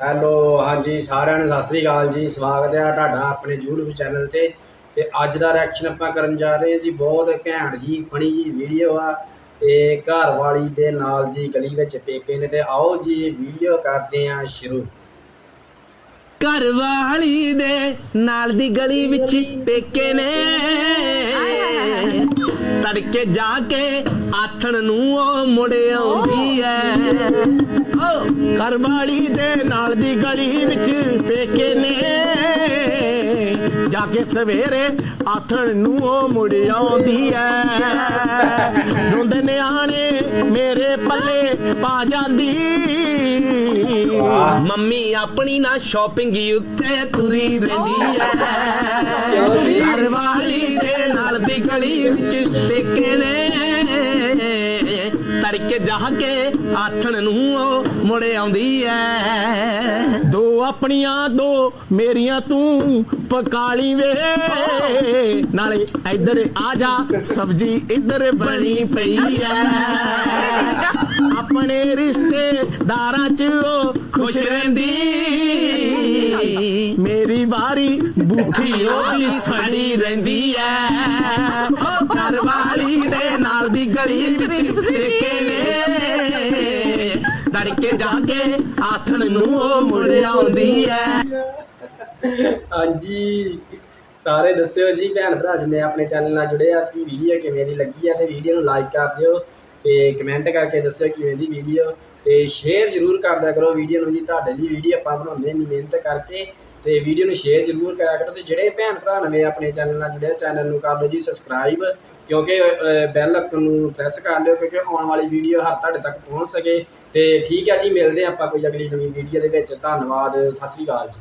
Hello, ਹਾਂਜੀ, ਸਾਰਿਆਂ ਨੂੰ ਸਤਿ ਸ੍ਰੀ ਅਕਾਲ ਜੀ। ਸਵਾਗਤ ਹੈ ਤੁਹਾਡਾ ਆਪਣੇ YouTube ਚੈਨਲ ਤੇ। ਤੇ ਅੱਜ ਦਾ ਰਿਐਕਸ਼ਨ ਆਪਾਂ ਕਰਨ ਜਾ ਰਹੇ ਹਾਂ ਜੀ, ਬਹੁਤ ਘੈਂਟ ਜੀ ਫਣੀ ਜੀ ਵੀਡੀਓ ਆ। ਤੇ ਘਰ ਵਾਲੀ ਦੇ ਨਾਲ ਦੀ ਗਲੀ ਵਿੱਚ ਪੇਕੇ ਨੇ ਤੇ ਆਓ ਜੀ ਵੀਡੀਓ ਕਰਦੇ ਹਾਂ ਸ਼ੁਰੂ। ਘਰ ਵਾਲੀ ਦੇ ਨਾਲ ਦੀ ਗਲੀ ਵਿੱਚ ਪੇਕੇ ਨੇ। ਤੜਕੇ ਜਾ ਕੇ ਆਥਣ ਨੂੰ ਉਹ ਮੁੜ ਆਉਂਦੀ ਐ। ਘਰ ਵਾਲੀ ਦੇ ਨਾਲ ਦੀ ਗਲੀ ਵਿੱਚ ਪੇਕੇ ਨੇ। ਜਾ ਕੇ ਸਵੇਰੇ ਆਥਣ ਨੂੰ ਉਹ ਮੁੜ ਆਉਂਦੀ ਐ। ਰੋਂਦੇ ਨਿਆਣੇ ਮੇਰੇ ਪੱਲੇ ਪਾ ਜਾਂਦੀ। ਮੰਮੀ ਆਪਣੀ ਨਾ ਸ਼ਾਪਿੰਗ ਉੱਤੇ ਤੁਰੀ ਰਹਿੰਦੀ ਐ। ਘਰ ਵਾਲੀ ਦੀ ਗਲੀ ਵਿੱਚ ਪੇਕੇ ਨੇ। ਤੜਕੇ ਜਾ ਕੇ ਆਥਣ ਨੂੰ ਉਹ ਮੁੜ ਆਉਂਦੀ ਐ। ਦੋ ਆਪਣੀਆਂ, ਦੋ ਮੇਰੀਆਂ ਤੂੰ ਪਕਾਲੀ ਵੇ। ਨਾਲੇ ਇੱਧਰ ਆ ਜਾ, ਸਬਜੀ ਇੱਧਰ ਬਣੀ ਪਈ ਐ। ਆਪਣੇ ਰਿਸ਼ਤੇਦਾਰਾਂ ਚ ਮੇਰੀ ਵਾਰੀ, ਬੁੱਠੀ ਉਹਦੀ ਸੜੀ ਰਹਿੰਦੀ ਐ। ਘਰ ਵਾਲੀ ਦੇ ਨਾਲ ਦੀ ਗਲੀ ਵਿੱਚ ਪੇਕੇ ਨੇ। ਤੜਕੇ ਜਾ ਕੇ ਆਥਣ ਨੂੰ ਉਹ ਮੁੜ ਆਉਂਦੀ ਐ। ਹਾਂਜੀ, ਸਾਰੇ ਦੱਸਿਓ ਜੀ, ਭੈਣ ਭਰਾ, ਜਿੰਨੇ ਆਪਣੇ ਚੈਨਲ ਨਾਲ ਜੁੜੇ ਆ ਕਿ ਵੀਡੀਓ ਕਿਵੇਂ ਦੀ ਲੱਗੀ ਆ, ਤੇ ਵੀਡੀਓ ਨੂੰ ਲਾਈਕ ਕਰ ਦਿਓ, ਤੇ ਕਮੈਂਟ ਕਰਕੇ ਦੱਸਿਓ ਕਿਵੇਂ ਦੀ ਵੀਡੀਓ ਤੇ ਸ਼ੇਅਰ ਜ਼ਰੂਰ ਕਰ ਕਰੋ ਵੀਡੀਓ ਨੂੰ ਜੀ। ਤੁਹਾਡੇ ਲਈ ਵੀਡੀਓ ਆਪਾਂ ਬਣਾਉਂਦੇ ਇੰਨੀ ਮਿਹਨਤ ਕਰਕੇ। ਤੇ ਵੀਡੀਓ ਨੂੰ ਸ਼ੇਅਰ ਜ਼ਰੂਰ ਕਰਿਆ ਕਰੋ ਤੇ ਜਿਹੜੇ ਭੈਣ ਭਰਾ ਨਵੇਂ ਆਪਣੇ ਚੈਨਲ ਨਾਲ ਜੁੜਿਆ ਚੈਨਲ ਨੂੰ ਕਰ ਲਓ ਜੀ ਸਬਸਕ੍ਰਾਈਬ ਕਿਉਂਕਿ ਬੈਲ ਆਈਕਨ ਨੂੰ ਪ੍ਰੈਸ ਕਰ ਲਿਓ ਕਿਉਂਕਿ ਆਉਣ ਵਾਲੀ ਵੀਡੀਓ ਹਰ ਤੁਹਾਡੇ ਤੱਕ ਪਹੁੰਚ ਸਕੇ ਤੇ ਠੀਕ ਹੈ ਜੀ, ਮਿਲਦੇ ਹਾਂ ਆਪਾਂ ਕੋਈ ਅਗਲੀ ਨਵੀਂ ਵੀਡੀਓ ਦੇ ਵਿੱਚ। ਧੰਨਵਾਦ, ਸਤਿ ਸ੍ਰੀ ਅਕਾਲ ਜੀ।